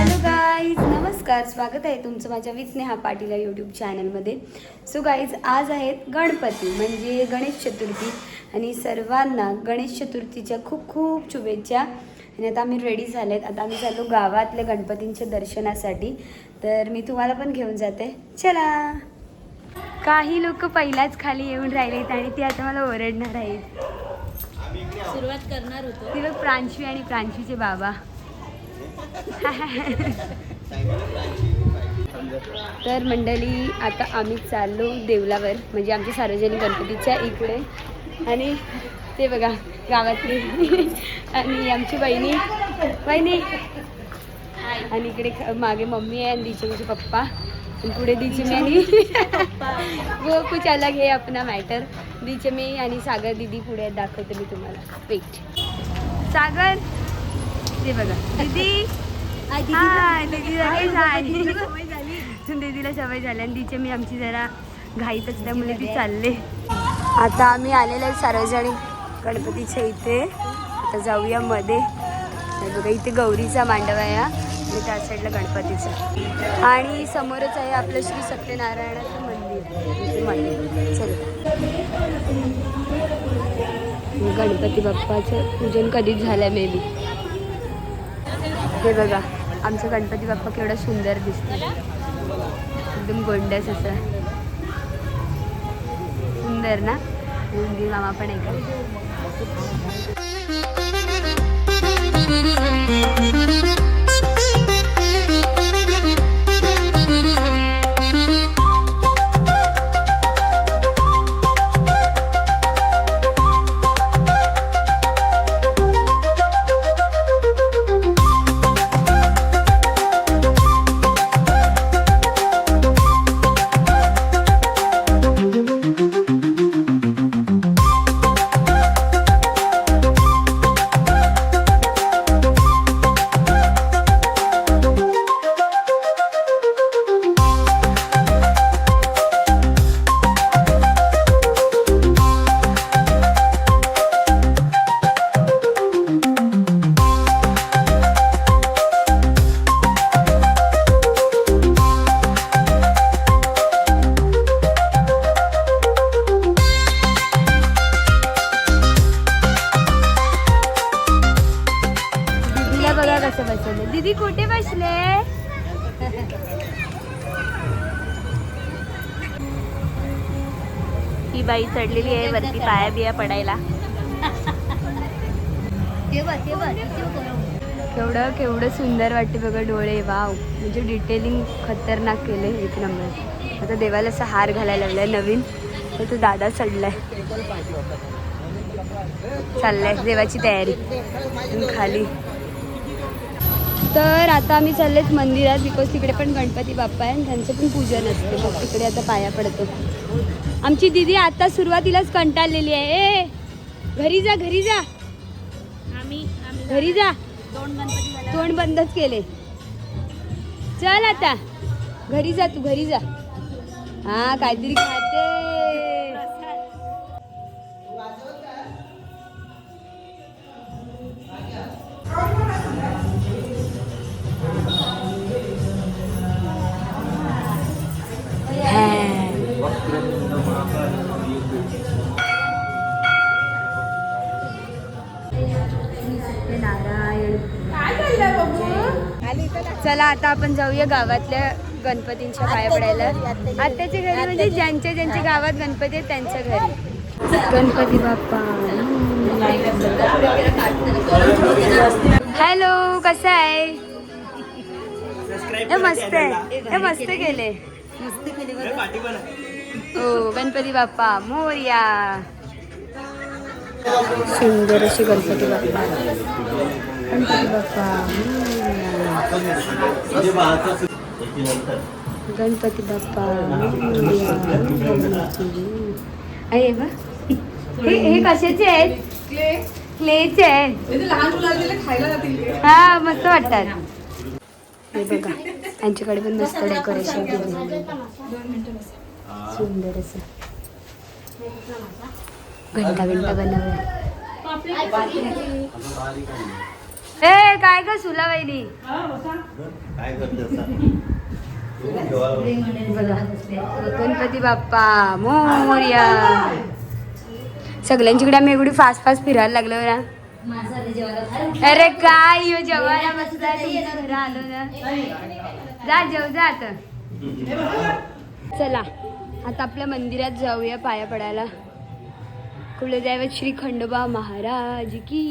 Hello guys नमस्कार. स्वागत आहे तुमचं माझ्या विथ नेहा पाटील या यूट्यूब चॅनलमध्ये सो गाईज आज आहेत गणपती म्हणजे गणेश चतुर्थी. आणि सर्वांना गणेश चतुर्थीच्या खूप खूप शुभेच्छा. आणि आता आम्ही रेडी झालेत. आता आम्ही चाललो गावातल्या गणपतींच्या दर्शनासाठी. तर मी तुम्हाला पण घेऊन जाते. चला. काही लोक पहिलाच खाली येऊन राहिलेत आणि ती आता मला ओरडणार आहेत. सुरुवात करणार होतो. ती बघ प्रांशवी आणि प्रांशवीचे बाबा. तर मंडळी आता आम्ही चाललो देवलावर. म्हणजे आमच्या सार्वजनिक गणपतीच्या इकडे. आणि ते बघा गावातली. आणि आमची बहिणी बहिणी आणि इकडे मागे मम्मी आहे आणि म्हणजे पप्पा. आणि पुढे दिची मी आणि वो कुछ अलग है अपना मॅटर दिचे मी आणि सागर दीदी पुढे दाखवते मी तुम्हाला. वेट सागर. ते बघा. दीदी. हाय दीदी दीदीला सवय झाली. आणि तिचे मी आमची जरा घाईत असल्यामुळे ती चालले. आता आम्ही आलेलो आहे सार्वजनिक गणपतीच्या इथे. आता जाऊया मध्ये. बघा इथे गौरीचा मांडव आहे हा. आणि त्या साईडला गणपतीचा. आणि समोरच आहे आपलं श्री सत्यनारायणाचं मंदिर. मंदिर. चल. गणपती बाप्पाचं पूजन कधीच झालं मे बी हे बघा आमचा गणपती बाप्पा केवढा सुंदर दिसतो एकदम गोंडस असं सुंदर ना? नंदी मामा पण आहे का पाया बिया पडायला. केवढं केवढं सुंदर वाटते बघा डोळे. वाव. म्हणजे डिटेलिंग खतरनाक केले एक नंबर आता देवाला असा हार घालायला लागलाय नवीन. तर तो दादा चढलाय. चाललाय देवाची तयारी. खाली. तर आता आम्ही चाललेत मंदिरात बिकॉज तिकडे पण गणपती बाप्पा आहे आणि त्यांचं पण पूजन असते. मग तिकडे आता पाया पडतो. आमची दिदी आता सुरुवातीलाच कंटाळलेली आहे. ए घरी जा घरी जा. आम्ही घरी जा. तोंड बंदच केले. चल आता. घरी जा तू घरी जा. हा काहीतरी खाते. चला आता आपण जाऊया गावातल्या गणपतींच्या पाया पडायला. आत्याच्या घरी. म्हणजे ज्यांच्या ज्यांच्या गावात गणपती आहेत त्यांच्या घरी. गणपती बाप्पा. हॅलो कसं आहे? हे मस्त आहे. हे मस्त केले हो गणपती बाप्पा मोर्या. सुंदर असे गणपती बाप्पा. गणपती बाप्पा. गणपती बाप्पा. आहे बा हे कशाचे आहेत क्लेचे आहेत लहान मुलांना खायला. हा मस्त वाटतात हे बघा यांच्याकडे पण मस्त डेकोरेशन केलं सुंदर असं घंटा घंटा बनवला ए काय ग सुला वहिनी? काय गणपती बाप्पा मोर्या सगळ्यांच्याकडे आम्ही एवढी फास्ट फास्ट फिरायला लागलो ना. अरे काय यो जेवायला आलो ना. जा जेव जा आता. चला आता आपल्या मंदिरात जाऊया पाया पडायला. कुलदैवत श्री खंडोबा महाराज की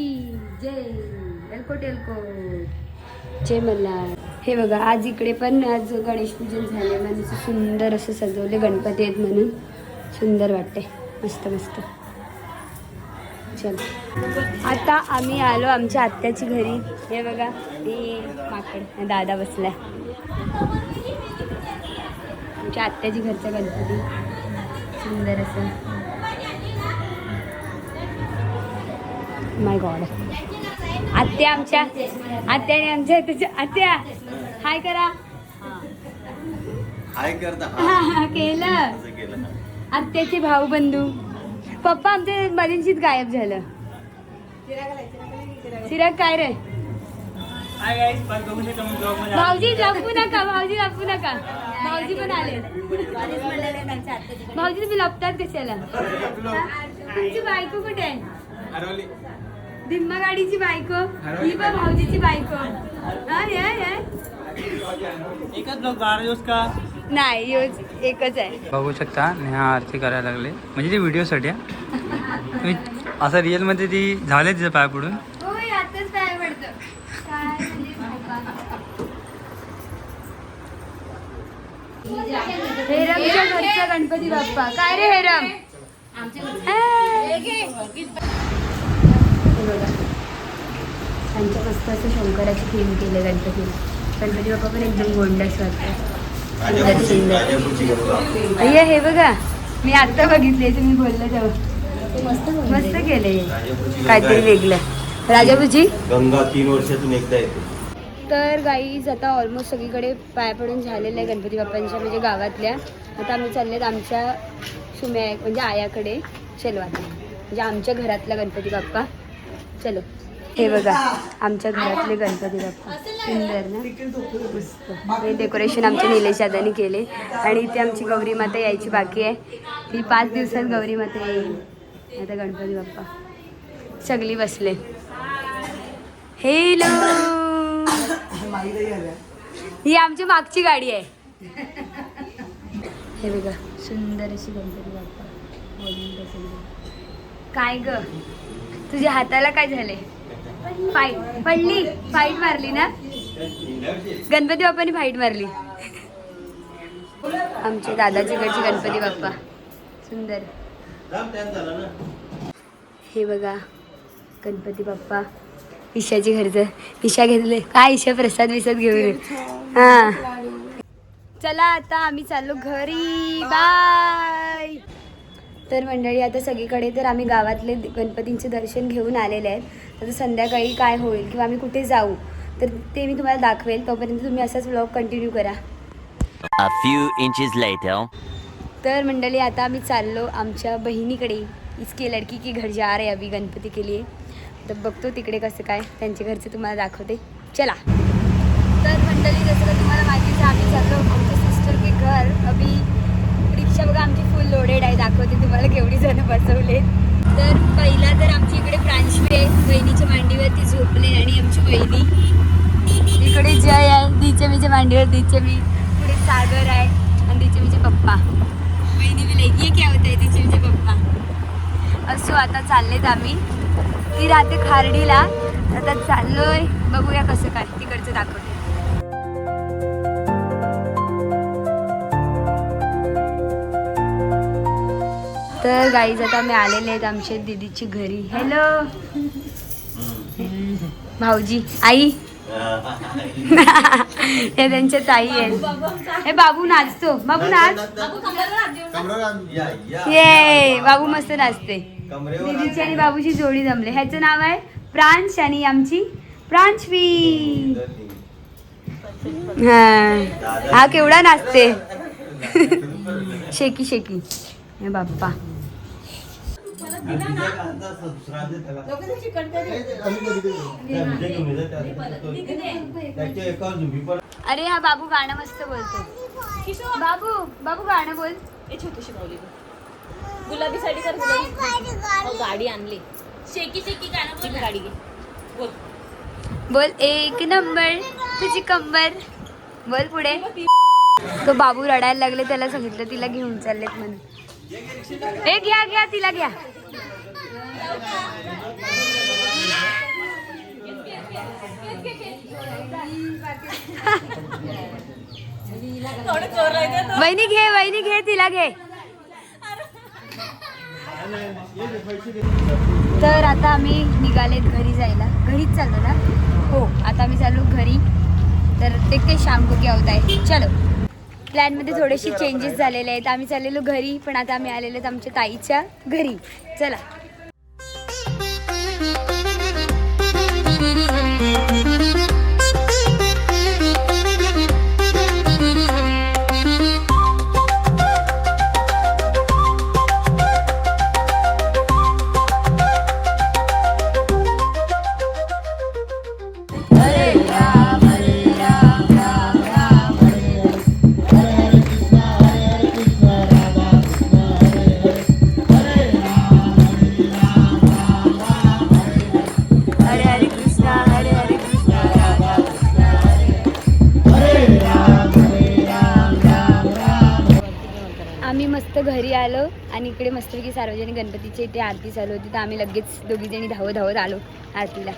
जय. एलकोट एलकोट जय मल्हार. हे बघा आज इकडे पण आज गणेश पूजन झाले म्हणजे सुंदर असं सजवले गणपती आहेत म्हणून. सुंदर वाटते मस्त मस्त. चल. आता आम्ही आलो आमच्या आत्याची घरी. हे बघा हे माकड दादा बसलाय. आमच्या आत्याची घरचा गणपती. सुंदर असं. माय गॉड आत्या आमच्या आत्याने आमच्या त्याच्या आत्या हाय करा. काय करता हा, हा, केलं. आत्याचे भाऊ बंधू. पप्पा आमच्या मधींशीच गायब झालं. चिराग काय रे? भाऊजी लपू नका भाऊजी लपू नका. भाऊजी पण आले. भाऊजी तुम्ही लपतात कशाला? तुमची बायको कुठे आहे? दिम्मा गाडीची बायको ही पण भाऊजीची बायको. हा, या, या. एकच ब्लॉग बारा का? नाही योच एकच आहे. बघू शकता नेहा आरती करायला लागले. म्हणजे ते व्हिडिओसाठी. तुम्ही असं रिअलमध्ये ती झाले तिचं पाय पडून होय आताच काय पडतं. काय म्हणजे हेरमच्या घरचा गणपती बाप्पा. काय रे हेरम? हे बघा. त्यांच्या मस्त असं शंकराची थीम केले गणपतीला गणपती बाप्पा पण एकदम गोंडस सुंदर अय्या हे बघा. मी आता बघितले तुम्ही बोलले तेव्हा. मस्त केले. काहीतरी वेगळं. राजापूजी गंगा तीन वर्षातून एकदा येते. तर गाईज आता ऑलमोस्ट सगळीकडे पाया पडून झालेलं आहे गणपती बाप्पांच्या म्हणजे गावातल्या. आता आम्ही चाललेत आमच्या सुम्या म्हणजे आयाकडे शेलवात. म्हणजे आमच्या घरातला गणपती बाप्पा. चलो. हे बघा आमच्या घरातले गणपती बाप्पा सुंदर ना? हे डेकोरेशन आमच्या निलेश दादानी केले. आणि इथे आमची गौरी माता यायची बाकी आहे. ही पाच दिवसात गौरी माता येईल. आता गणपती बाप्पा. सगळी बसले. हेलो ही आमची मागची गाडी आहे. हे बघा सुंदर अशी गणपती बाप्पा. काय ग? तुझ्या हाताला काय झाले फाईट पडली. फाईट मारली ना? गणपती बाप्पानी फाईट मारली. आमचे दादाजी कडची गणपती बाप्पा. सुंदर. हे बघा गणपती बाप्पा. ईशाची घरचं. ईशा घेतले. काय ईशा प्रसाद विसत घेऊन हा. चला आता आम्ही चाललो घरी. बाय तर मंडळी आता सगळीकडे तर आम्ही गावातले गणपतींचे दर्शन घेऊन आलेले आहेत. आता संध्याकाळी काय होईल किंवा आम्ही कुठे जाऊ तर ते मी तुम्हाला दाखवेल. तोपर्यंत तुम्ही असाच व्लॉग कंटिन्यू करा. A few inches later. तर मंडळी आता आम्ही चाललो आमच्या बहिणीकडे. इसके लडकी की घर जा रहे अभी गणपती के लिए. तर बघतो तिकडे कसं काय त्यांच्या घरचं तुम्हाला दाखवते. चला. तर मंडळी जसं का तुम्हाला माहिती आहे आम्ही चाललो आमच्या सिस्टर के घर. अभी आमची फुल लोडेड आहे दाखवते तुम्हाला केवढी जण बसवले तर पहिला तर आमची इकडे प्रांशवी आहे बहिणीच्या मांडीवरती झोपले आणि आमची बहिणी इकडे जय आहे दिचमीच्या मांडीवर दिचमी पुढे सागर आहे आणि दिचमीचे पप्पा. बहिणी मी लेगी क्या होत आहे दिचमीचे पप्पा? असो आता चाललेत आम्ही. ती राहते खारडीला. आता चाललोय. बघूया कसं काय तिकडचं दाखवते. तर गाईज आता आम्ही आलेले आहेत आमच्या दीदीची घरी. हॅलो भाऊजी आई? हे त्यांच्या ताई आहेत. हे बाबू नाचतो. बाबू नाच. ये बाबू मस्त नाचते. दीदीची आणि बाबूची जोडी जमले. ह्याचं नाव आहे प्रांश आणि आमची प्रांशवी. हा. हा केवढा नाचते. शेकी शेकी. हे बाप्पा. अरे हा बाबू गाणं मस्त बोलतो. बाबू बाबू गाणं बोल. ए छोटीशी गं. गुलाबी. साडी कर गाडी आणली. शेकी शेकी गाणं बोल गाडी घे. बोल. बोल एक नंबर. तुझी कंबर. बोल पुढे. तो बाबू रडायला लागले त्याला सांगितलं तिला घेऊन चाललेत म्हणून. हे घ्या घ्या तिला घ्या. वहिनी घे वहिनी घे तिला घे. तर आता आम्ही निघालेत घरी जायला. घरीच चाललो ना? हो आता आम्ही चाललो घरी. तर ते ते शाम को क्या होता है चलो. प्लॅनमध्ये थोडेसे चेंजेस झालेले आहेत. आम्ही चाललेलो घरी पण आता आम्ही आलेलो आहेत आमच्या ताईच्या घरी. चला. आम्ही मस्त घरी आलो आणि इकडे मस्तपैकी सार्वजनिक गणपतीच्या इथे आरती चालू होती. तर आम्ही लगेच दोघीजणी धावत धावत आलो आरतीला.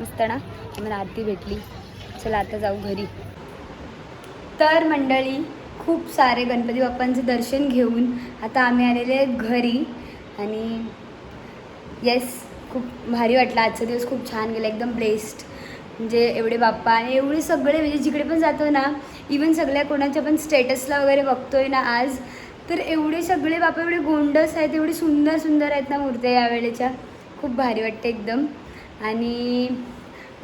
मस्त ना? आम्हाला आरती भेटली. चला आता जाऊ घरी. तर मंडळी खूप सारे गणपती बाप्पांचं दर्शन घेऊन आता आम्ही आलेले घरी. आणि येस खूप भारी वाटलं. आजचा दिवस खूप छान गेला एकदम ब्लेस्ड म्हणजे एवढे बाप्पा आणि एवढे सगळे म्हणजे जिकडे पण जातो ना इवन सगळ्या कोणाच्या पण स्टेटसला वगैरे बघतोय ना आज तर एवढे सगळे बाप्पा एवढे गोंडस आहेत एवढे सुंदर सुंदर आहेत ना मूर्त्या यावेळेच्या खूप भारी वाटते एकदम. आणि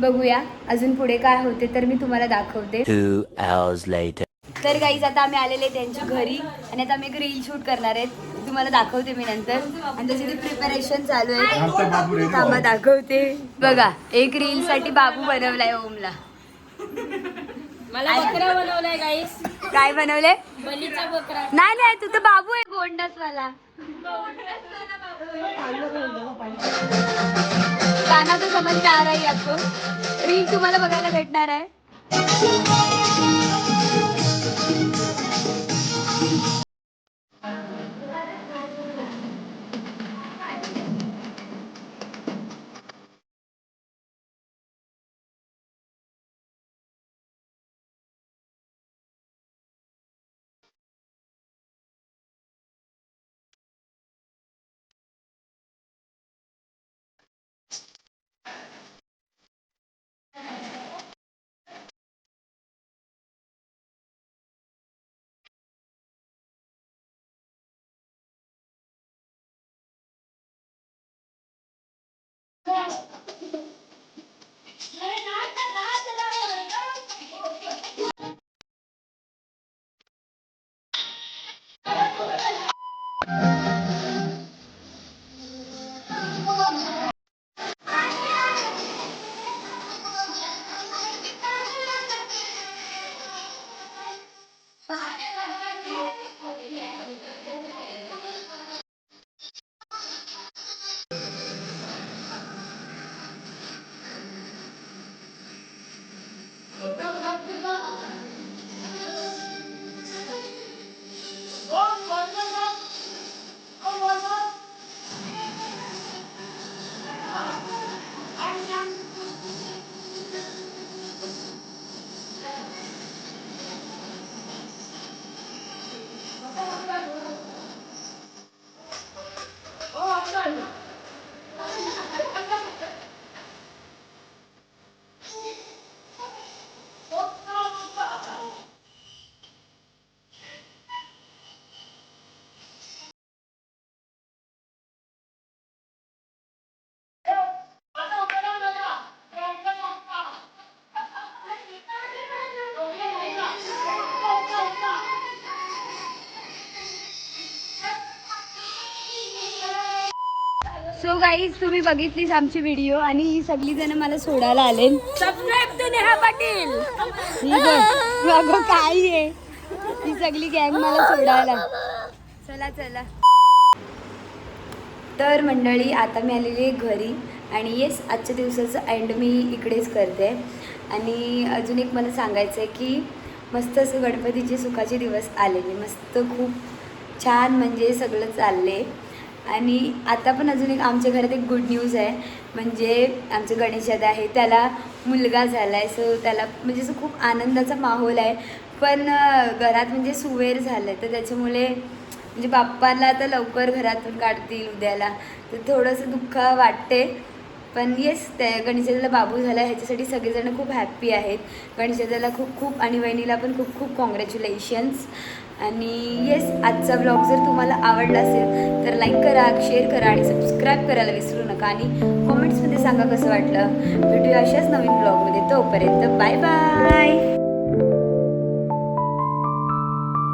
बघूया अजून पुढे काय होते तर मी तुम्हाला दाखवते. Two hours later. तर गाईज आता आम्ही आलेले त्यांच्या घरी आणि आता आम्ही एक रील शूट करणार आहेत. तुम्हाला दाखवते मी नंतर. आणि त्याची ती प्रिपरेशन चालू आहे थांबा दाखवते. बघा एक रील साठी बाबू बनवलाय ओमला. मला बकरा बनवलाय गाईस काय बनवले? नाही नाही तू तर बाबू आहे. गोंडस वाला गाना तो समज आ रहा है आपको रील तुम्हाला बघायला भेटणार आहे. Yes. गाईज तुम्ही बघितलीच आमची व्हिडिओ आणि ही सगळी जण मला सोडायला आले नेहा पाटील. ही बघ अगं काय आहे? ही सगळी गँग मला सोडायला. चला चला. तर मंडळी आता मी आलेली आहे घरी आणि येस आजच्या दिवसाचं एंड मी इकडेच करते. आणि अजून एक मला सांगायचं आहे की मस्त असं गणपतीचे सुखाचे दिवस आलेले. मस्त खूप छान म्हणजे सगळं चालले आणि आता पण अजून एक आमच्या घरात एक गुड न्यूज आहे. म्हणजे आमचं गणेश दादा आहे त्याला मुलगा झाला आहे सो त्याला म्हणजे असं खूप आनंदाचा माहोल आहे. पण घरात म्हणजे सुवेर झालं आहे तर त्याच्यामुळे म्हणजे बाप्पाला आता लवकर घरातून काढतील उद्याला. तर थोडंसं दुःख वाटते पण येस त्या गणेशाला बाबू झाला ह्याच्यासाठी सगळेजण खूप हॅप्पी आहेत. गणेशाला खूप खूप आणि वहिनीला पण खूप खूप कॉंग्रॅच्युलेशन्स आणि येस आजचा ब्लॉग जर तुम्हाला आवडला असेल तर लाईक करा शेअर करा आणि सबस्क्राईब करायला विसरू नका. आणि कॉमेंट्समध्ये सांगा कसं वाटलं. भेटूया अशाच नवीन ब्लॉगमध्ये तोपर्यंत बाय बाय